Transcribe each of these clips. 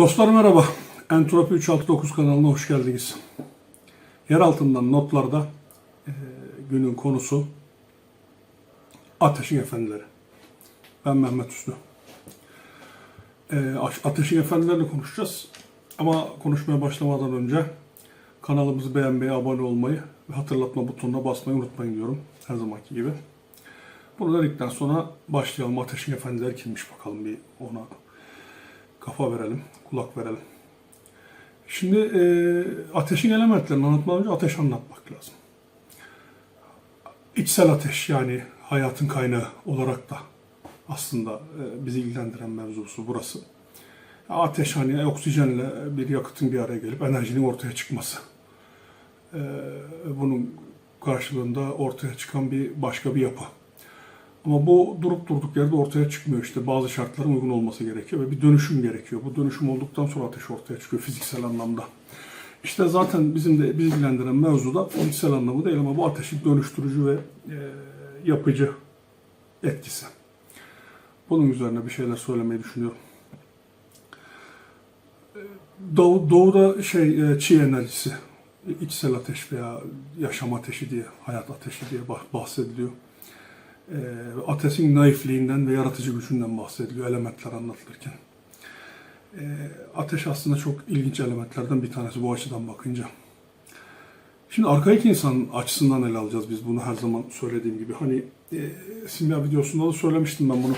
Dostlar merhaba. Entropi 369 kanalına hoş geldiniz. Yer altından notlarda e, günün konusu Ateşin Efendileri. Ben Mehmet Üstü. E, Ateşin Efendilerini konuşacağız. Ama konuşmaya başlamadan önce kanalımızı beğenmeyi, abone olmayı ve hatırlatma butonuna basmayı unutmayın diyorum. Her zamanki gibi. Bunu dedikten sonra başlayalım. Ateşin Efendileri kimmiş bakalım bir ona kafa verelim, kulak verelim. Şimdi e, ateşin elementlerini anlatmadan önce ateş anlatmak lazım. İçsel ateş yani hayatın kaynağı olarak da aslında e, bizi ilgilendiren mevzusu burası. Ateş hani oksijenle bir yakıtın bir araya gelip enerjinin ortaya çıkması. E, bunun karşılığında ortaya çıkan bir başka bir yapı. Ama bu durup durduk yerde ortaya çıkmıyor işte. Bazı şartların uygun olması gerekiyor ve bir dönüşüm gerekiyor. Bu dönüşüm olduktan sonra ateş ortaya çıkıyor fiziksel anlamda. İşte zaten bizim de bizi ilgilendiren mevzu da fiziksel anlamı değil ama bu ateşin dönüştürücü ve e, yapıcı etkisi. Bunun üzerine bir şeyler söylemeyi düşünüyorum. Doğu, doğuda şey e, çi enerjisi, içsel ateş veya yaşam ateşi diye, hayat ateşi diye bahsediliyor e, ateşin naifliğinden ve yaratıcı gücünden bahsediliyor elementler anlatılırken. E, ateş aslında çok ilginç elementlerden bir tanesi bu açıdan bakınca. Şimdi arkaik insan açısından ele alacağız biz bunu her zaman söylediğim gibi. Hani e, simya videosunda da söylemiştim ben bunu.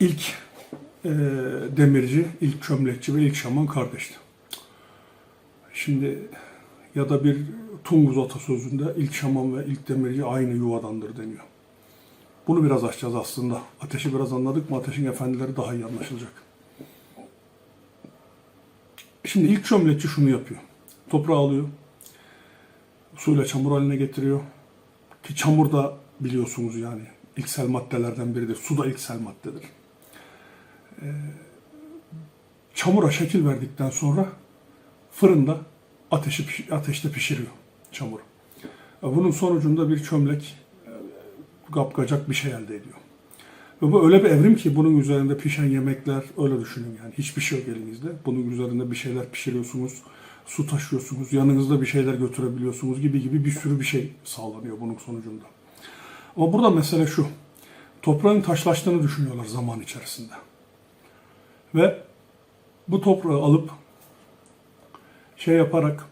İlk e, demirci, ilk çömlekçi ve ilk şaman kardeşti. Şimdi ya da bir Tunguz atasözünde ilk şaman ve ilk demirci aynı yuvadandır deniyor. Bunu biraz açacağız aslında. Ateşi biraz anladık mı ateşin efendileri daha iyi anlaşılacak. Şimdi ilk çömlekçi şunu yapıyor. Toprağı alıyor. Suyla çamur haline getiriyor. Ki çamur da biliyorsunuz yani ilksel maddelerden biridir. Su da ilksel maddedir. Ee, çamura şekil verdikten sonra fırında ateşi ateşte pişiriyor çamuru. Bunun sonucunda bir çömlek kapkacak bir şey elde ediyor. Ve bu öyle bir evrim ki bunun üzerinde pişen yemekler öyle düşünün yani hiçbir şey yok elinizde. Bunun üzerinde bir şeyler pişiriyorsunuz, su taşıyorsunuz, yanınızda bir şeyler götürebiliyorsunuz gibi gibi bir sürü bir şey sağlanıyor bunun sonucunda. Ama burada mesele şu. Toprağın taşlaştığını düşünüyorlar zaman içerisinde. Ve bu toprağı alıp şey yaparak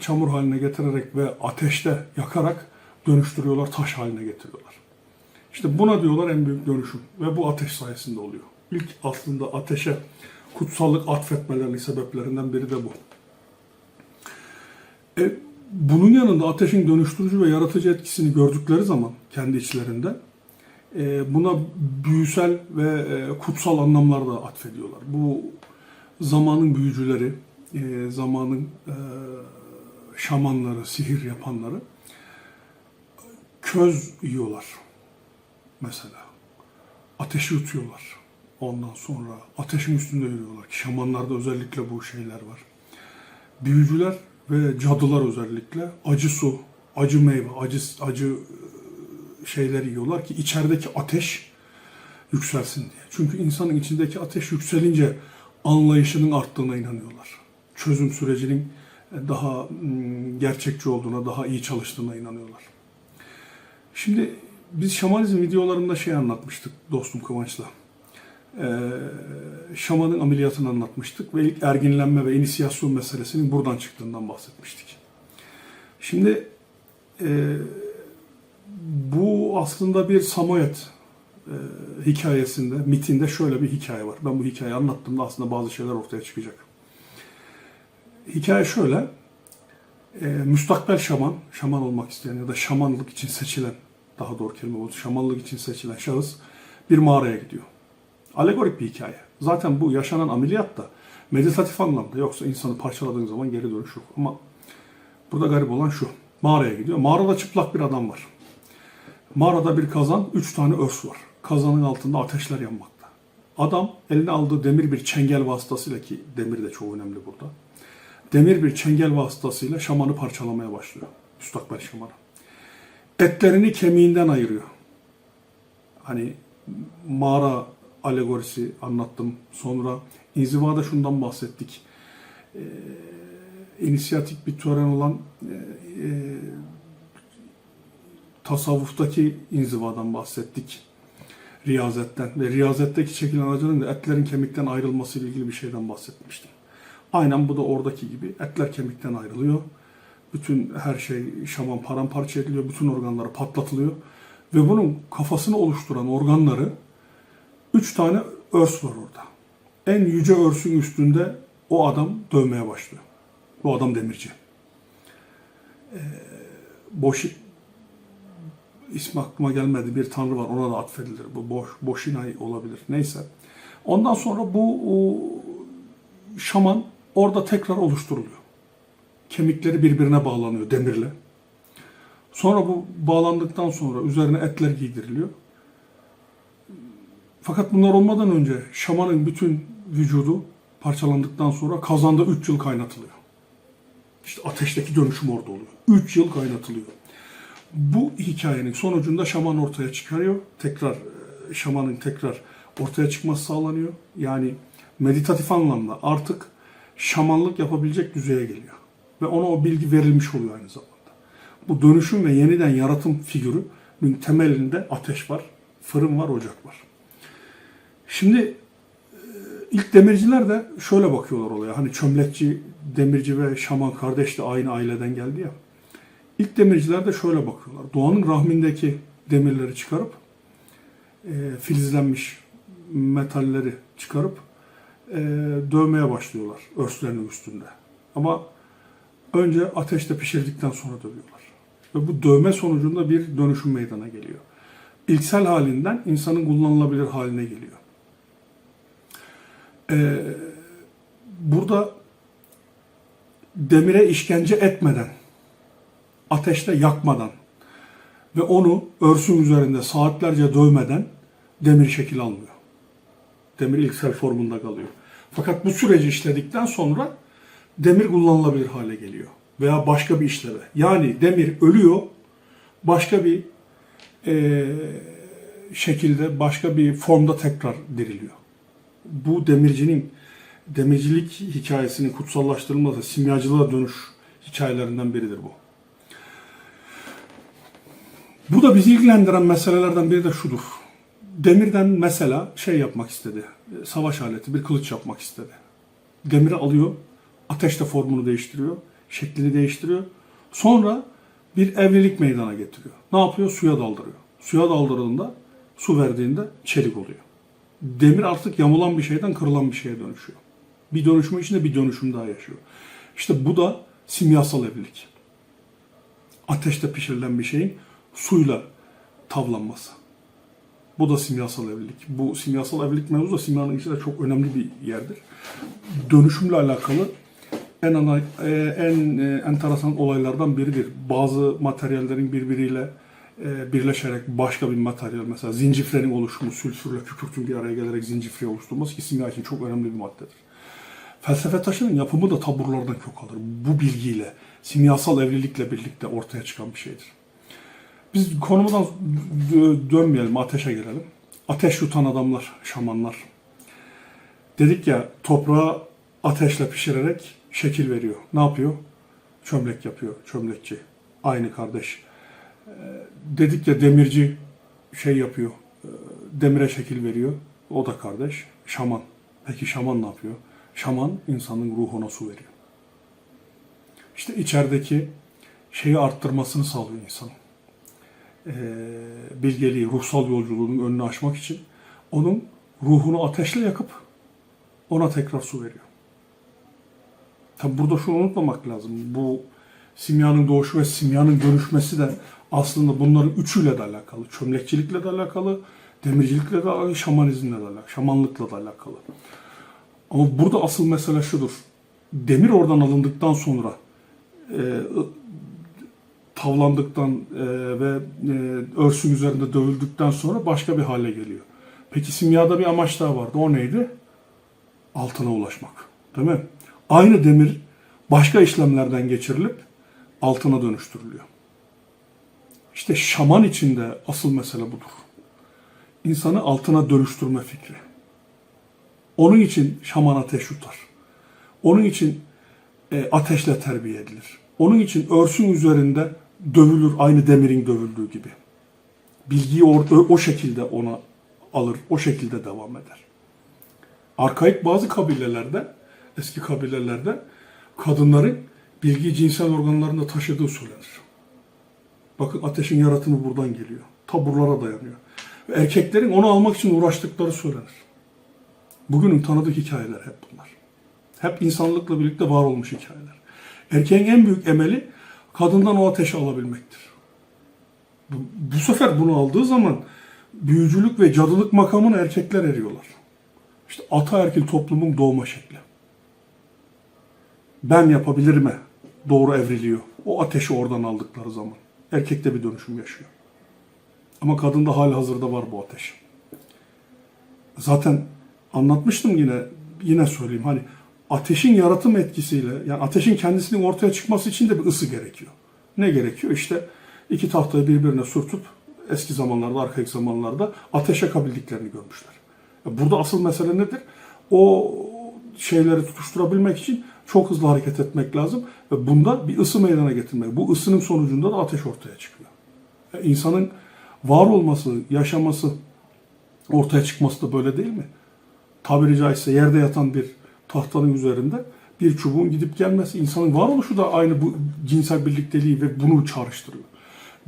çamur haline getirerek ve ateşte yakarak dönüştürüyorlar, taş haline getiriyorlar. İşte buna diyorlar en büyük dönüşüm ve bu ateş sayesinde oluyor. İlk aslında ateşe kutsallık atfetmelerinin sebeplerinden biri de bu. E, bunun yanında ateşin dönüştürücü ve yaratıcı etkisini gördükleri zaman kendi içlerinde e, buna büyüsel ve e, kutsal anlamlar da atfediyorlar. Bu zamanın büyücüleri, e, zamanın e, şamanları, sihir yapanları köz yiyorlar mesela. Ateşi yutuyorlar. Ondan sonra ateşin üstünde yürüyorlar. Şamanlarda özellikle bu şeyler var. Büyücüler ve cadılar özellikle acı su, acı meyve, acı acı e, şeyler yiyorlar ki içerideki ateş yükselsin diye. Çünkü insanın içindeki ateş yükselince anlayışının arttığına inanıyorlar. Çözüm sürecinin daha gerçekçi olduğuna, daha iyi çalıştığına inanıyorlar. Şimdi biz şamanizm videolarında şey anlatmıştık dostum Kıvanç'la. Ee, şamanın ameliyatını anlatmıştık ve ilk erginlenme ve inisiyasyon meselesinin buradan çıktığından bahsetmiştik. Şimdi e, bu aslında bir Samoyed e, hikayesinde, mitinde şöyle bir hikaye var. Ben bu hikayeyi anlattığımda aslında bazı şeyler ortaya çıkacak. Hikaye şöyle, e, müstakbel şaman, şaman olmak isteyen ya da şamanlık için seçilen daha doğru kelime bu, şamanlık için seçilen şahıs bir mağaraya gidiyor. Alegorik bir hikaye. Zaten bu yaşanan ameliyat da meditatif anlamda yoksa insanı parçaladığın zaman geri dönüş yok. Ama burada garip olan şu. Mağaraya gidiyor. Mağarada çıplak bir adam var. Mağarada bir kazan, üç tane örs var. Kazanın altında ateşler yanmakta. Adam eline aldığı demir bir çengel vasıtasıyla ki demir de çok önemli burada. Demir bir çengel vasıtasıyla şamanı parçalamaya başlıyor. Müstakbel şamanı etlerini kemiğinden ayırıyor. Hani mağara alegorisi anlattım. Sonra İnzivada şundan bahsettik. Ee, inisiyatik bir tören olan e, e, tasavvuftaki inzivadan bahsettik. Riyazetten ve riyazetteki çekilen acının da etlerin kemikten ayrılması ile ilgili bir şeyden bahsetmiştim. Aynen bu da oradaki gibi etler kemikten ayrılıyor. Bütün her şey şaman paramparça ediliyor. Bütün organları patlatılıyor. Ve bunun kafasını oluşturan organları üç tane örs var orada. En yüce örsün üstünde o adam dövmeye başlıyor. Bu adam demirci. Ee, boş ismi aklıma gelmedi bir tanrı var ona da atfedilir. Bu boş boşinay olabilir. Neyse. Ondan sonra bu o, şaman orada tekrar oluşturuluyor. Kemikleri birbirine bağlanıyor demirle. Sonra bu bağlandıktan sonra üzerine etler giydiriliyor. Fakat bunlar olmadan önce şamanın bütün vücudu parçalandıktan sonra kazanda 3 yıl kaynatılıyor. İşte ateşteki dönüşüm orada oluyor. 3 yıl kaynatılıyor. Bu hikayenin sonucunda şaman ortaya çıkarıyor. Tekrar e, şamanın tekrar ortaya çıkması sağlanıyor. Yani meditatif anlamda artık şamanlık yapabilecek düzeye geliyor. Ve ona o bilgi verilmiş oluyor aynı zamanda. Bu dönüşüm ve yeniden yaratım figürünün temelinde ateş var, fırın var, ocak var. Şimdi e, ilk demirciler de şöyle bakıyorlar olaya. Hani çömlekçi, demirci ve şaman kardeş de aynı aileden geldi ya. İlk demirciler de şöyle bakıyorlar. Doğanın rahmindeki demirleri çıkarıp e, filizlenmiş metalleri çıkarıp e, dövmeye başlıyorlar örslerinin üstünde. Ama önce ateşte pişirdikten sonra dövüyorlar. Ve bu dövme sonucunda bir dönüşüm meydana geliyor. İlksel halinden insanın kullanılabilir haline geliyor. Ee, burada demire işkence etmeden, ateşte yakmadan ve onu örsün üzerinde saatlerce dövmeden demir şekil almıyor. Demir ilksel formunda kalıyor. Fakat bu süreci işledikten sonra demir kullanılabilir hale geliyor. Veya başka bir işleve. Yani demir ölüyor, başka bir e, şekilde, başka bir formda tekrar diriliyor. Bu demircinin, demircilik hikayesinin kutsallaştırılması, simyacılığa dönüş hikayelerinden biridir bu. Bu da bizi ilgilendiren meselelerden biri de şudur. Demirden mesela şey yapmak istedi. Savaş aleti, bir kılıç yapmak istedi. Demiri alıyor, ateşte formunu değiştiriyor, şeklini değiştiriyor. Sonra bir evlilik meydana getiriyor. Ne yapıyor? Suya daldırıyor. Suya daldırıldığında, su verdiğinde çelik oluyor. Demir artık yamulan bir şeyden kırılan bir şeye dönüşüyor. Bir dönüşümün içinde bir dönüşüm daha yaşıyor. İşte bu da simyasal evlilik. Ateşte pişirilen bir şeyin suyla tavlanması. Bu da simyasal evlilik. Bu simyasal evlilik mevzu da simyanın içinde çok önemli bir yerdir. Dönüşümle alakalı en ana, e, en e, enteresan olaylardan biridir. Bazı materyallerin birbiriyle e, birleşerek başka bir materyal mesela zinciflerin oluşumu, sülfürle kükürtün bir araya gelerek zincifri oluşturması ki simya için çok önemli bir maddedir. Felsefe taşının yapımı da taburlardan kök alır. Bu bilgiyle, simyasal evlilikle birlikte ortaya çıkan bir şeydir. Biz konumuzdan dö- dönmeyelim, ateşe gelelim. Ateş yutan adamlar, şamanlar. Dedik ya toprağı ateşle pişirerek şekil veriyor. Ne yapıyor? Çömlek yapıyor, çömlekçi. Aynı kardeş. Ee, dedik ya demirci şey yapıyor, e, demire şekil veriyor. O da kardeş. Şaman. Peki şaman ne yapıyor? Şaman insanın ruhuna su veriyor. İşte içerideki şeyi arttırmasını sağlıyor insanın e, bilgeliği, ruhsal yolculuğunun önünü açmak için onun ruhunu ateşle yakıp ona tekrar su veriyor. Tabi burada şunu unutmamak lazım. Bu simyanın doğuşu ve simyanın dönüşmesi de aslında bunların üçüyle de alakalı. Çömlekçilikle de alakalı, demircilikle de alakalı, şamanizmle de alakalı, şamanlıkla da alakalı. Ama burada asıl mesele şudur. Demir oradan alındıktan sonra e, tavlandıktan e, ve e, örsün üzerinde dövüldükten sonra başka bir hale geliyor. Peki simyada bir amaç daha vardı. O neydi? Altına ulaşmak. Değil mi? Aynı demir başka işlemlerden geçirilip altına dönüştürülüyor. İşte şaman içinde asıl mesele budur. İnsanı altına dönüştürme fikri. Onun için şaman ateş yutar. Onun için e, ateşle terbiye edilir. Onun için örsün üzerinde dövülür aynı demirin dövüldüğü gibi. Bilgiyi o, o şekilde ona alır, o şekilde devam eder. Arkaik bazı kabilelerde, eski kabilelerde kadınların bilgiyi cinsel organlarında taşıdığı söylenir. Bakın ateşin yaratımı buradan geliyor. Taburlara dayanıyor. Ve erkeklerin onu almak için uğraştıkları söylenir. Bugünün tanıdık hikayeler hep bunlar. Hep insanlıkla birlikte var olmuş hikayeler. Erkeğin en büyük emeli kadından o ateşi alabilmektir. Bu, bu sefer bunu aldığı zaman büyücülük ve cadılık makamına erkekler eriyorlar. İşte ataerkil toplumun doğma şekli. Ben yapabilir mi? Doğru evriliyor. O ateşi oradan aldıkları zaman. Erkekte bir dönüşüm yaşıyor. Ama kadında hali hazırda var bu ateş. Zaten anlatmıştım yine yine söyleyeyim hani ateşin yaratım etkisiyle yani ateşin kendisinin ortaya çıkması için de bir ısı gerekiyor. Ne gerekiyor? İşte iki tahtayı birbirine sürtüp eski zamanlarda, arkaik zamanlarda ateş yakabildiklerini görmüşler. Burada asıl mesele nedir? O şeyleri tutuşturabilmek için çok hızlı hareket etmek lazım ve bunda bir ısı meydana getirmek. Bu ısının sonucunda da ateş ortaya çıkıyor. E, İnsanın var olması, yaşaması, ortaya çıkması da böyle değil mi? Tabiri caizse yerde yatan bir tahtanın üzerinde bir çubuğun gidip gelmesi, insanın varoluşu da aynı bu cinsel birlikteliği ve bunu çağrıştırıyor.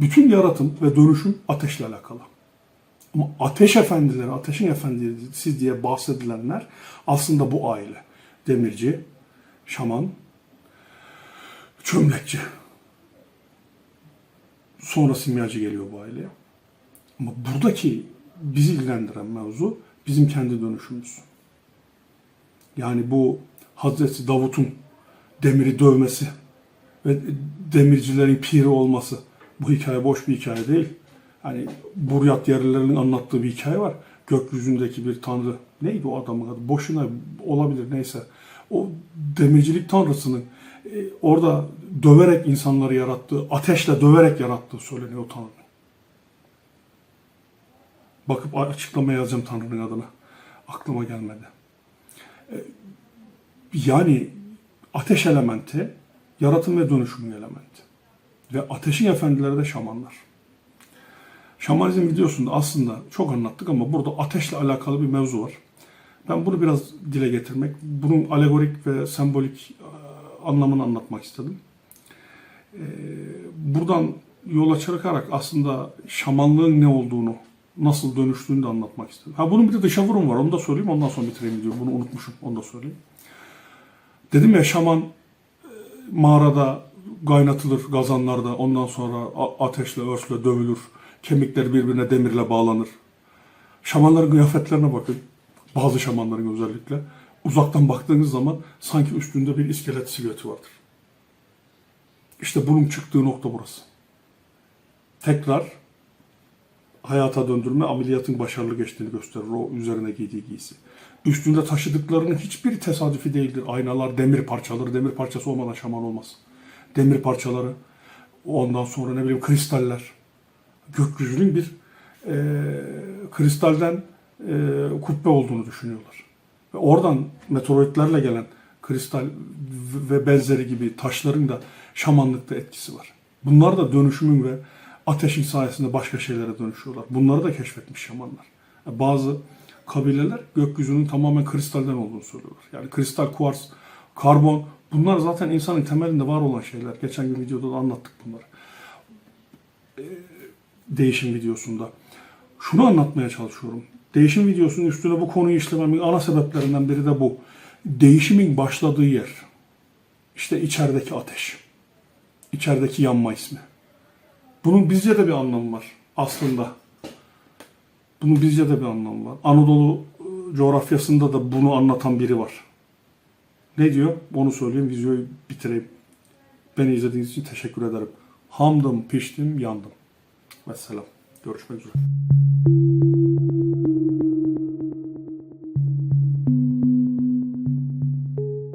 Bütün yaratım ve dönüşüm ateşle alakalı. Ama ateş efendileri, ateşin efendisi diye bahsedilenler aslında bu aile. Demirci, şaman, çömlekçi. Sonra simyacı geliyor bu aileye. Ama buradaki bizi ilgilendiren mevzu bizim kendi dönüşümüz. Yani bu Hazreti Davut'un demiri dövmesi ve demircilerin piri olması bu hikaye boş bir hikaye değil. Hani Buryat yerlilerinin anlattığı bir hikaye var. Gökyüzündeki bir tanrı. Neydi o adamın adı? Boşuna olabilir neyse. O demircilik tanrısının e, orada döverek insanları yarattığı, ateşle döverek yarattığı söyleniyor o tanrının. Bakıp açıklama yazacağım Tanrı'nın adına. Aklıma gelmedi. E, Yani ateş elementi, yaratım ve dönüşümün elementi. Ve ateşin efendileri de şamanlar. Şamanizm videosunda aslında çok anlattık ama burada ateşle alakalı bir mevzu var. Ben bunu biraz dile getirmek, bunun alegorik ve sembolik e, anlamını anlatmak istedim. E, Buradan yola çıkarak aslında şamanlığın ne olduğunu, nasıl dönüştüğünü de anlatmak istedim. Ha bunun bir de dışa vurum var, onu da söyleyeyim, ondan sonra bitireyim diyorum. Bunu unutmuşum, onu da söyleyeyim. Dedim ya şaman e, mağarada kaynatılır gazanlarda, ondan sonra ateşle, örsle dövülür, kemikleri birbirine demirle bağlanır. Şamanların kıyafetlerine bakın. Bazı şamanların özellikle. Uzaktan baktığınız zaman sanki üstünde bir iskelet silüeti vardır. İşte bunun çıktığı nokta burası. Tekrar hayata döndürme ameliyatın başarılı geçtiğini gösterir o üzerine giydiği giysi. Üstünde taşıdıklarının hiçbiri tesadüfi değildir. Aynalar, demir parçaları, demir parçası olmadan şaman olmaz. Demir parçaları, ondan sonra ne bileyim kristaller. Gökyüzünün bir e, kristalden e, kubbe olduğunu düşünüyorlar. Ve oradan meteoritlerle gelen kristal ve benzeri gibi taşların da şamanlıkta etkisi var. Bunlar da dönüşümün ve ateşin sayesinde başka şeylere dönüşüyorlar. Bunları da keşfetmiş şamanlar. Bazı kabileler gökyüzünün tamamen kristalden olduğunu söylüyorlar. Yani kristal, kuvars, karbon bunlar zaten insanın temelinde var olan şeyler. Geçen gün videoda da anlattık bunları. Ee, değişim videosunda. Şunu anlatmaya çalışıyorum. Değişim videosunun üstüne bu konuyu işlememin ana sebeplerinden biri de bu. Değişimin başladığı yer. İşte içerideki ateş. İçerideki yanma ismi. Bunun bizce de bir anlamı var aslında. Bunun bizce de bir anlamı var. Anadolu e, coğrafyasında da bunu anlatan biri var. Ne diyor? Onu söyleyeyim, videoyu bitireyim. Beni izlediğiniz için teşekkür ederim. Hamdım, piştim, yandım. Vesselam. Görüşmek üzere.